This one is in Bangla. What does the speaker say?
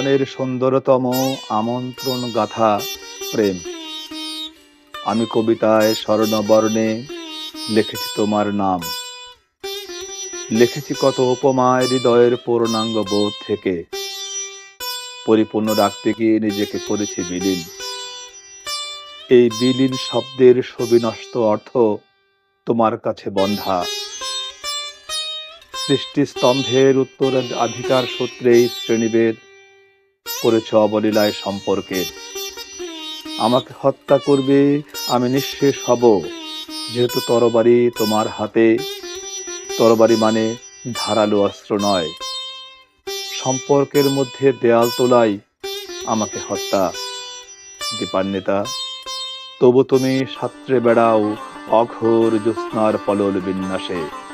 জীবনের সুন্দরতম আমন্ত্রণ গাথা, প্রেম। আমি কবিতায় স্বর্ণবর্ণে লিখেছি তোমার নাম। লিখেছি কত উপমায় হৃদয়ের পূর্ণাঙ্গ বোধ থেকে। পরিপূর্ণ রাখতে গিয়ে নিজেকে করেছি বিলীন। এই বিলীন শব্দের সবিনষ্ট অর্থ তোমার কাছে বন্ধা। সৃষ্টি স্তম্ভের উত্তর অধিকার সূত্রেই শ্রেণীভেদ করেছ অবলীলায় সম্পর্কের আমাকে হত্যা করবে, আমি নিঃশেষ হব। যেহেতু তরবারি তোমার হাতে, তরবারি মানে ধারালো অস্ত্র নয়। সম্পর্কের মধ্যে দেয়াল তোলাই আমাকে হত্যা। দীপান্বিতা, তবু তুমি সাত্রে বেড়াও অঘোর জ্যোৎস্নার পলল বিন্যাসে।